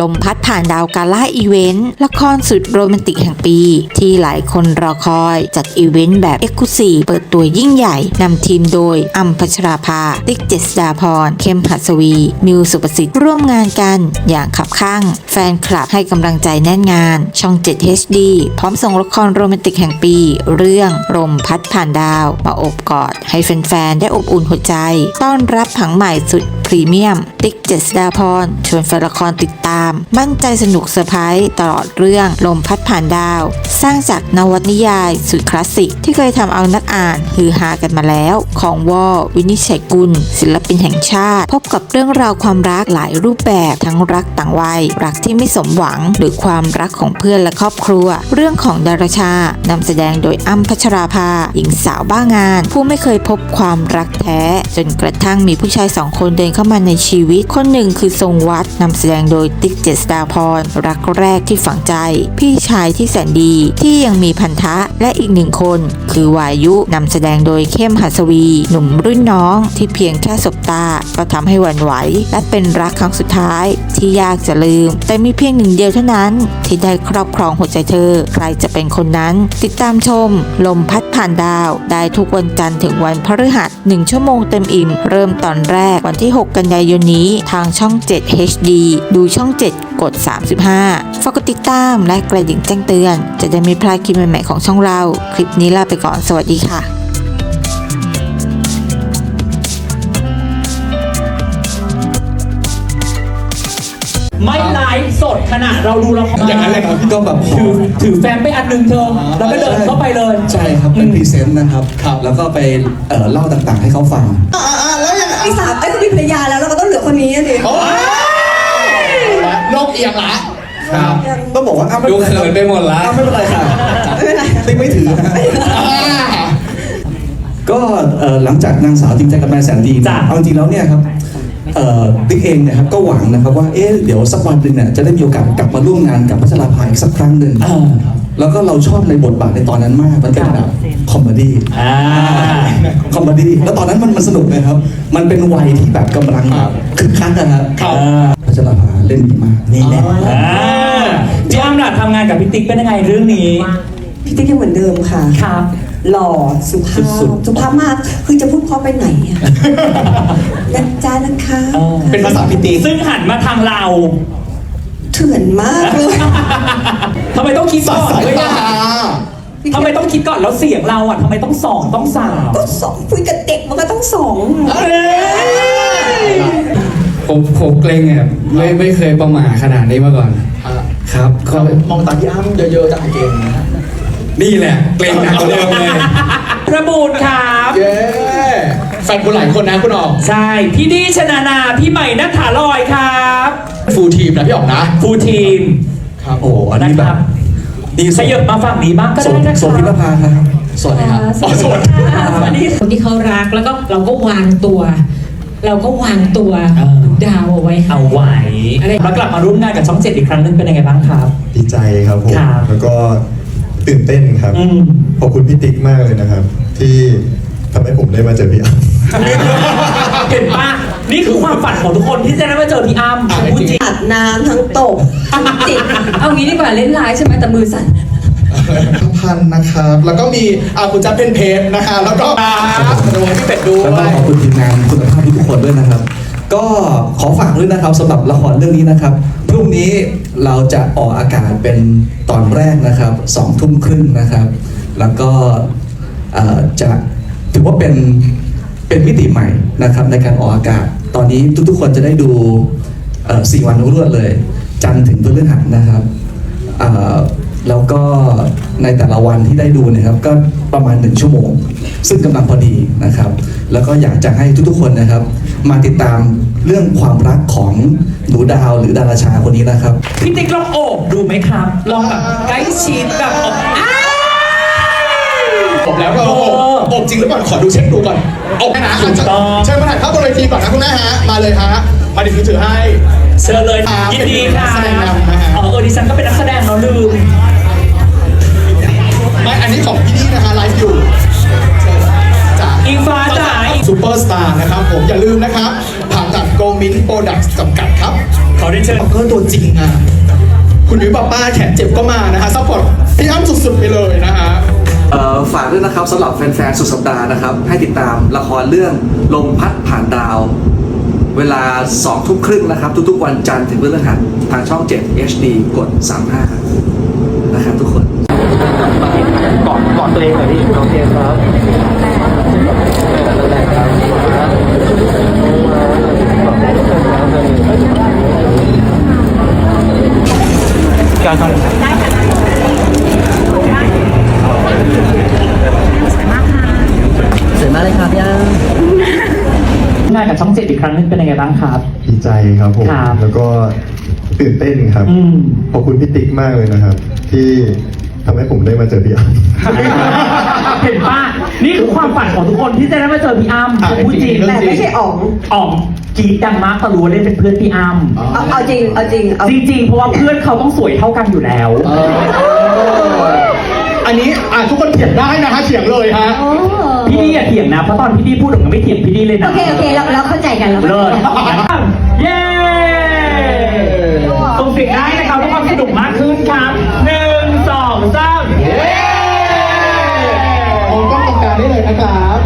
ลมพัดผ่านดาวกาล่าอีเวนต์ละครสุดโรแมนติกแห่งปี ที่หลายคนรอคอยจัดอีเวนต์แบบเอ็กซ์คลูซีเปิดตัวยิ่งใหญ่นำทีมโดยอัมพัชราภา ติ๊กเจษดาพร เข้มหัสวี มิวสุประสิทธิ์ร่วมงานกัน อย่างขับข้าง แฟนคลับให้กำลังใจแน่นงาน ช่อง 7 HD พร้อมส่งละครโรแมนติกแห่งปี เรื่องลมพัดผ่านดาว มาอบกอด ให้แฟนๆได้อบอุ่นหัวใจ ต้อนรับผังใหม่สุด รีเมียม ติ๊กเจษดาพรชวนแฟนละครติดตาม มั่นใจสนุกเซอร์ไพรส์ตลอดเรื่องลมพัดผ่านดาว สร้างจากนวนิยายสุดคลาสสิก ที่เคยทำเอานักอ่านฮือฮากันมาแล้ว ของวอวินิจฉัยกุล ศิลปินแห่งชาติ พบกับเรื่องราวความรักหลายรูปแบบทั้งรักต่างวัย รักที่ไม่สมหวังหรือความรักของเพื่อนและครอบครัว เรื่องของดาราชานำแสดงโดยอ้ำพัชราภาหญิงสาวบ้างาน ผู้ไม่เคยพบความรักแท้ จนกระทั่งมีผู้ชายสองคนเดินเข้ามาในชีวิต คนหนึ่งคือทรงวัดนำแสดงโดยติ๊กเจษดาพรรักแรกที่ฝังใจ พี่ชายที่แสนดีที่ยังมีพันธะและอีกหนึ่งคน คือวายุนำแสดงโดยเข้มหัสวี หนุ่มรุ่นน้องที่เพียงแค่สบตา ก็ทำให้หวั่นไหว และเป็นรักครั้งสุดท้าย ที่ยากจะลืม แต่มีเพียงหนึ่งเดียวเท่านั้น ที่ได้ครอบครองหัวใจเธอ ใครจะเป็นคนนั้น ติดตามชม ลมพัดผ่านดาว ได้ทุกวันจันทร์ถึงวันพฤหัส1ชั่วโมงเต็มอิ่ม เริ่มตอนแรกวันที่ 6 กันยายนนี้ทางช่อง 7 HD ดูช่อง 7กด 35 ฝากกดติดตามและกระดิ่งแจ้งเตือน จะได้ไม่พลาดคลิปใหม่ๆของช่องเรา คลิปนี้ลาไปก่อน สวัสดีค่ะไม่ไลฟ์สดขณะเราดูละครอย่างนั้นเลยครับก็แบบพอถือถือแฟ้มไปอันหนึงเธอ แล้วก็เดินเข้าไปเลย ใช่ครับเป็นพรีเซนต์นะครับแล้วก็ไปเอ่อเล่าต่างๆให้เขาฟังมีสามไอ้ยมีภรรยาแล้วเราก็ต้องเหลือคนนี้อะดิโลกเอียงละครับ ต้องบอกว่าอ้าวไม่ดูเป็นไรเขินไปหมดละอ้าวไม่เป็นไรค่ะไม่เป็นไรติ๊กไม่ถือนะก็เอ่อหลังจากนางสาวจริงใจกับนายแสนดีจ้ะ เอาจริงๆแล้วเนี่ยครับเอ่อติ๊กเองเนี่ยครับก็หวังนะครับว่าเอ๊ะเดี๋ยวสักวันหนึ่งเนี่ยจะได้มีโอกาสกลับมาร่วมงานกับพัชราภาอีกสักครั้งหนึ่งอ่า แล้วก็เราชอบในบทบาทในตอนนั้นมากมันเป็นแบบคอมเมดี้ อ่า คอมเมดี้แล้วตอนนั้นมันมันสนุกเลยครับ มันเป็นวัยที่แบบกำลังแบบคึกคักนะครับครับ พัชรภา เล่นดีมากนี่แหละอ่าพี่อ้ำล่ะทำงานกับพี่ติ๊กเป็นยังไงเรื่องนี้ พี่ติ๊กยังเหมือนเดิมค่ะ ครับ หล่อสุภาพสุภาพมาก คือจะพูดเพราะไปไหนอะ นะจ๊ะนะคะเออเป็นภาษาพิตีซึ่งหันมาทางเราเถื่อนมากเลย ทำไมต้องคิดก่อนสายด้วยตาอะทำไมต้องคิดก่อนแล้วเสียงเราอะทำไมต้องสองต้องสามก็สองคุยกับเด็กมันก็ต้องสอง เอ้ย ผมผมเกรงอะไม่ไม่เคยประหม่าขนาดนี้มาก่อนครับก็มองตาพี่อ้ำเยอะๆจะเก่งนะนี่แหละ เกรงหนักกว่าเดิมเลย ประบูรณ์ครับ เย้แฟนคุณหลายคนนะคุณออกใช่ พี่ดีชนานา พี่ใหม่นัทธาลอยครับ ฟูลทีมนะพี่ออกนะ ฟูลทีมครับโอ้อันนี้นะแบครับบดีขยับมาฝั่งนี้บ้างก็สได้มนะคสมพิรรับภาครับสวัสดีครับอ๋อสวัสดีสวัสดี คนที่เขารักแล้วก็เราก็วางตัว เราก็วางตัวเออ ดาวเอาไว้เอาไว้อะไร แล้วกลับมาร่วมงานกับช่องเจ็ดอีกครั้งหนึงเป็นยังไงบ้างครับ ดีใจครับผม ครับ แล้วก็ตื่นเต้นครับ อืม ขอบคุณพี่ติ๊กมากเลยนะครับ ที่ทำให้ผมได้มาเจอพี่อ้ำเห็นปะนี่คือความฝันของทุกคนที่จะได้มาเจอพี่อ้ำฉันพูดจริง อาบน้ำทั้งตบจิตเอางี้ดีกว่าเล่นไลน์ใช่ไหมแต่มือสั่น พันนะครับ แล้วก็มีอ่าคุณจับเป็นเพจนะคะ แล้วก็ดูพี่เป็ดดูแล้วก็ขอบคุณทีมงานคุณภาพทุกคนด้วยนะครับ ก็ขอฝากด้วยนะครับสำหรับละครเรื่องนี้นะครับพรุ่งนี้เราจะออกอากาศเป็นตอนแรกนะครับสองทุ่มครึ่งนะครับ แล้วก็จะถือว่าเป็นเป็นมิติใหม่นะครับในการออกอากาศ ตอนนี้ทุกๆ คนจะได้ดูสี่วันรวดเลย จันทร์ถึงพฤหัสนะครับ แล้วก็ในแต่ละวันที่ได้ดูเนะครับก็ประมาณหนึ่งชั่วโมง ซึ่งกำลังพอดีนะครับ แล้วก็อยากจะให้ทุกๆคนนะครับ มาติดตามเรื่องความรักของหนูดาวหรือดาราชาคนนี้นะครับ พี่ติ๊กลองโอบดูไหมครับ ลองแบบใกล้ชิดแบบอบอ้าวผมแล้วก็โอ้โหอบจริงหรือเปล่าขอดูเช็คดูก่อนอบนะถูกต้องเชิญมาถ่ายภาพบนเวทีก่อนนะคุณแม่ฮะ มาเลยฮะ มาดิฉันถือให้ เชิญเลยครับยินดีค่ะเป็นนักแสดงนำนะฮะอ๋อเออดิฉันก็เป็นนักแสดงเนาะลืมไม่ คุณยุ้ยป้าป้าแขนเจ็บก็มานะฮะซัพพอร์ตพี่อ้ำสุดๆไปเลยนะฮะเอ่อฝากด้วยนะครับสำหรับแฟนๆ สุดสัปดาห์นะครับ ให้ติดตามละครเรื่องลมพัดผ่านดาว เวลา2ทุ่มครึ่งนะครับ ทุกๆวันจันทร์ถึงพฤหัสทางช่อง 7 HD กด 35 นะครับทุกคน ก่อนก่อนตัวเองหน่อยพี่โอเคครับ การทำสวยมาก เลยครับย่างานกับช่องเจ็ดอีกครั้งหนึงเป็นยังไงบ้างครับ ดีใจครับผม ครับแล้วก็ตื่นเต้นครับ อืม ขอบคุณพี่ติ๊กมากเลยนะครับ ที่ทำให้ผมได้มาเจอพี่อ้ำเห็นป่ะนี่คือความฝันของทุกคนที่จะได้มาเจอพี่อ้ำอะพูดจริงจริง แต่ไม่ใช่อ๋องอ๋องกรีดดังมากตะรู้ว่าเล่นเป็นเพื่อนพี่อ้ำเอาเอาจริง เอาจริง เอาจริงๆ เพราะว่าเพื่อนเขาต้องสวยเท่ากันอยู่แล้ว อันนี้อะทุกคนเถียงได้นะฮะเถียงเลยฮะพี่ ดีอย่าเถียงนะ เพราะตอนพี่ดีพูดผมก็ไม่เถียงพี่ดีเลยนะโอเค โอเค เราเราเข้าใจกันเราเลิเข้าใจศกันเย้ส่งเสียงได้นะครับทุกความสนุกมากขึ้นครับหนึ่งสองสามเย้มองกล้องตรงกลางได้เลยนะครับ